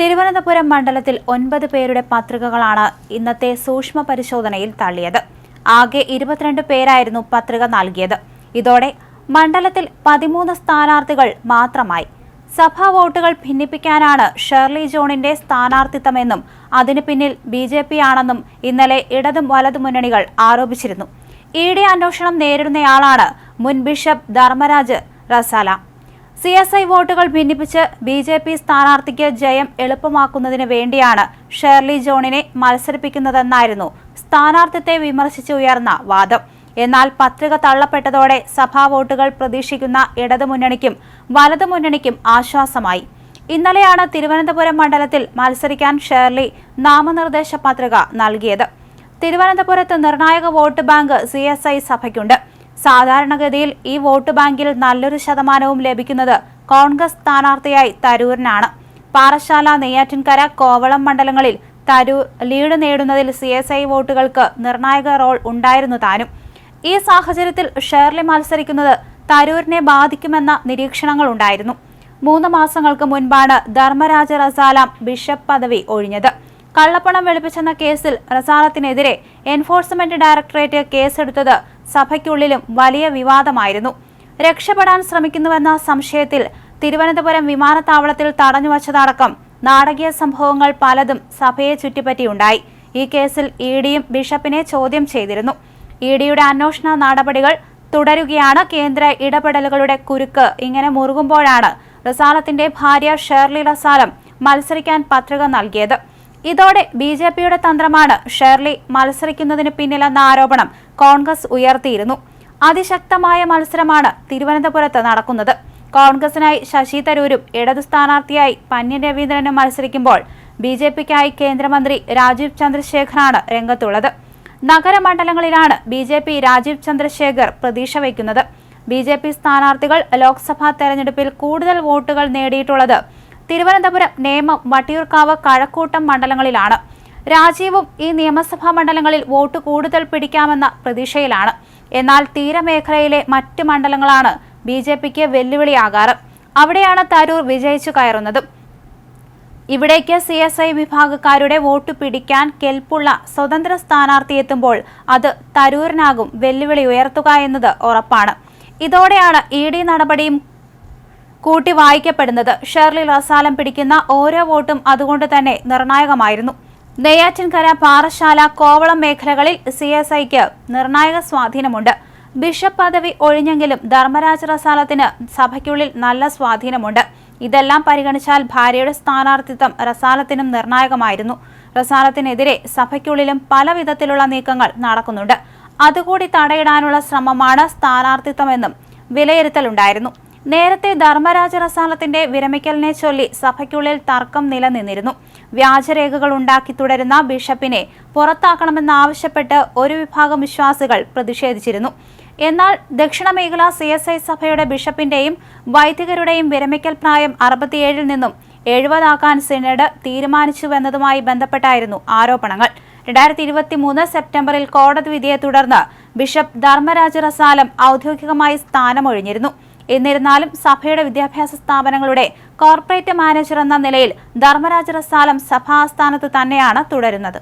തിരുവനന്തപുരം മണ്ഡലത്തിൽ ഒൻപത് പേരുടെ പത്രികകളാണ് ഇന്നത്തെ സൂക്ഷ്മ പരിശോധനയിൽ തള്ളിയത്. ആകെ ഇരുപത്തിരണ്ട് പേരായിരുന്നു പത്രിക നൽകിയത്. ഇതോടെ മണ്ഡലത്തിൽ പതിമൂന്ന് സ്ഥാനാർത്ഥികൾ മാത്രമായി. സഭാ വോട്ടുകൾ ഭിന്നിപ്പിക്കാനാണ് ഷേർലി ജോണിന്റെ സ്ഥാനാർത്ഥിത്വമെന്നും അതിനു പിന്നിൽ ബി ജെ പി ആണെന്നും ഇന്നലെ ഇടതും വലതു മുന്നണികൾ ആരോപിച്ചിരുന്നു. ഇ ഡി അന്വേഷണം നേരിടുന്നയാളാണ് മുൻ bishop Dharmaraj Rasala. C S I വോട്ടുകൾ ഭിന്നിപ്പിച്ച് ബി ജെ പി സ്ഥാനാർത്ഥിക്ക് ജയം എളുപ്പമാക്കുന്നതിന് വേണ്ടിയാണ് ഷേർലി ജോണിനെ മത്സരിപ്പിക്കുന്നതെന്നായിരുന്നു സ്ഥാനാർത്ഥിത്തെ വിമർശിച്ച് ഉയർന്ന വാദം. എന്നാൽ പത്രിക തള്ളപ്പെട്ടതോടെ സഭാ വോട്ടുകൾ പ്രതീക്ഷിക്കുന്ന ഇടതുമുന്നണിക്കും വലതുമുന്നണിക്കും ആശ്വാസമായി. ഇന്നലെയാണ് തിരുവനന്തപുരം മണ്ഡലത്തിൽ മത്സരിക്കാൻ ഷേർലി നാമനിർദ്ദേശ പത്രിക നൽകിയത്. തിരുവനന്തപുരത്ത് നിർണായക vote bank C S I സഭയ്ക്കുണ്ട്. സാധാരണഗതിയിൽ ഈ വോട്ട് ബാങ്കിൽ നല്ലൊരു ശതമാനവും ലഭിക്കുന്നത് കോൺഗ്രസ് സ്ഥാനാർത്ഥിയായി തരൂരിനാണ്. പാറശാല നെയ്യാറ്റിൻകര കോവളം മണ്ഡലങ്ങളിൽ തരൂർ ലീഡ് നേടുന്നതിൽ സി എസ് ഐ വോട്ടുകൾക്ക് നിർണായക റോൾ ഉണ്ടായിരുന്നു താനും. ഈ സാഹചര്യത്തിൽ ഷേർലി മത്സരിക്കുന്നത് തരൂരിനെ ബാധിക്കുമെന്ന നിരീക്ഷണങ്ങളുണ്ടായിരുന്നു മൂന്ന് മാസങ്ങൾക്ക് മുൻപാണ് ധർമ്മരാജ റസാലാം ബിഷപ്പ് പദവി ഒഴിഞ്ഞത്. കള്ളപ്പണം വെളുപ്പിച്ചെന്ന കേസിൽ റസാലത്തിനെതിരെ എൻഫോഴ്സ്മെന്റ് ഡയറക്ടറേറ്റ് കേസെടുത്തത് സഭയ്ക്കുള്ളിലും വലിയ വിവാദമായിരുന്നു. രക്ഷപ്പെടാൻ ശ്രമിക്കുന്നുവെന്ന സംശയത്തിൽ തിരുവനന്തപുരം വിമാനത്താവളത്തിൽ തടഞ്ഞു തടഞ്ഞുവച്ചതടക്കം നാടകീയ സംഭവങ്ങൾ പലതും സഭയെ ചുറ്റിപ്പറ്റിയുണ്ടായി. ഈ കേസിൽ ഇ ഡിയും ബിഷപ്പിനെ ചോദ്യം ചെയ്തിരുന്നു. ഇ ഡിയുടെ അന്വേഷണ നടപടികൾ തുടരുകയാണ്. കേന്ദ്ര ഇടപെടലുകളുടെ കുരുക്ക് ഇങ്ങനെ മുറുകുമ്പോഴാണ് റസാലത്തിന്റെ ഭാര്യ ഷേർലി റസാലം മത്സരിക്കാൻ പത്രിക നൽകിയത്. ഇതോടെ ബി ജെ പിയുടെ തന്ത്രമാണ് ഷേർലി മത്സരിക്കുന്നതിന് പിന്നിലെന്ന ആരോപണം കോൺഗ്രസ് ഉയർത്തിയിരുന്നു. അതിശക്തമായ മത്സരമാണ് തിരുവനന്തപുരത്ത് നടക്കുന്നത്. കോൺഗ്രസിനായി ശശി തരൂരും ഇടതു സ്ഥാനാർത്ഥിയായി പന്യൻ രവീന്ദ്രനും മത്സരിക്കുമ്പോൾ ബി ജെ പിക്കായി കേന്ദ്രമന്ത്രി രാജീവ് ചന്ദ്രശേഖറാണ് രംഗത്തുള്ളത്. നഗരമണ്ഡലങ്ങളിലാണ് B J P Rajeev Chandrasekhar പ്രതീക്ഷ വയ്ക്കുന്നത്. ബി ജെ പി സ്ഥാനാർത്ഥികൾ ലോക്സഭാ തെരഞ്ഞെടുപ്പിൽ കൂടുതൽ വോട്ടുകൾ നേടിയിട്ടുള്ളത് തിരുവനന്തപുരം നേമം വട്ടിയൂർക്കാവ് കഴക്കൂട്ടം മണ്ഡലങ്ങളിലാണ്. രാജീവും ഈ നിയമസഭാ മണ്ഡലങ്ങളിൽ വോട്ട് കൂടുതൽ പിടിക്കാമെന്ന പ്രതീക്ഷയിലാണ്. എന്നാൽ തീരമേഖലയിലെ മറ്റ് മണ്ഡലങ്ങളാണ് ബി ജെ പിക്ക് വെല്ലുവിളിയാകാറ്. അവിടെയാണ് തരൂർ വിജയിച്ചു കയറുന്നത്. ഇവിടേക്ക് സി എസ് ഐ വിഭാഗക്കാരുടെ വോട്ട് പിടിക്കാൻ കെൽപ്പുള്ള സ്വതന്ത്ര സ്ഥാനാർത്ഥി എത്തുമ്പോൾ അത് തരൂരിനാകും വെല്ലുവിളി ഉയർത്തുക എന്നത് ഉറപ്പാണ്. ഇതോടെയാണ് ഇ ഡി നടപടിയും കൂട്ടി വായിക്കപ്പെടുന്നത് ഷെർലി റസാലം പിടിക്കുന്ന ഓരോ വോട്ടും അതുകൊണ്ട് തന്നെ നിർണായകമായിരുന്നു. നെയ്യാറ്റിൻകര പാറശാല കോവളം മേഖലകളിൽ സി എസ് ഐക്ക് നിർണായക സ്വാധീനമുണ്ട്. ബിഷപ്പ് പദവി ഒഴിഞ്ഞെങ്കിലും ധർമ്മരാജ റസാലത്തിന് സഭയ്ക്കുള്ളിൽ നല്ല സ്വാധീനമുണ്ട്. ഇതെല്ലാം പരിഗണിച്ചാൽ ഭാര്യയുടെ സ്ഥാനാർത്ഥിത്വം റസാലത്തിനും നിർണായകമായിരുന്നു. റസാലത്തിനെതിരെ സഭയ്ക്കുള്ളിലും പല വിധത്തിലുള്ള നീക്കങ്ങൾ നടക്കുന്നുണ്ട്. അതുകൂടി തടയിടാനുള്ള ശ്രമമാണ് സ്ഥാനാർത്ഥിത്വമെന്നും വിലയിരുത്തലുണ്ടായിരുന്നു. നേരത്തെ ധർമ്മരാജ റസാലത്തിന്റെ വിരമിക്കലിനെ ചൊല്ലി സഭയ്ക്കുള്ളിൽ തർക്കം നിലനിന്നിരുന്നു. വ്യാജരേഖകൾ ഉണ്ടാക്കി തുടരുന്ന ബിഷപ്പിനെ പുറത്താക്കണമെന്നാവശ്യപ്പെട്ട് ഒരു വിഭാഗം വിശ്വാസികൾ പ്രതിഷേധിച്ചിരുന്നു. എന്നാൽ ദക്ഷിണ മേഖല സി എസ് ഐ സഭയുടെ ബിഷപ്പിന്റെയും വൈദികരുടെയും വിരമിക്കൽ പ്രായം അറുപത്തിയേഴിൽ നിന്നും എഴുപതാക്കാൻ സിനഡ് തീരുമാനിച്ചുവെന്നതുമായി ബന്ധപ്പെട്ടായിരുന്നു ആരോപണങ്ങൾ. രണ്ടായിരത്തി ഇരുപത്തി മൂന്ന് സെപ്റ്റംബറിൽ കോടതി വിധിയെ തുടർന്ന് ബിഷപ്പ് ധർമ്മരാജ റസാലം ഔദ്യോഗികമായി സ്ഥാനമൊഴിഞ്ഞിരുന്നു. എന്നിരുന്നാലും സഭയുടെ വിദ്യാഭ്യാസ സ്ഥാപനങ്ങളുടെ കോർപ്പറേറ്റ് മാനേജർ എന്ന നിലയിൽ ധർമ്മരാജ റസാലം സഭാസ്ഥാനത്ത് തന്നെയാണ് തുടരുന്നത്.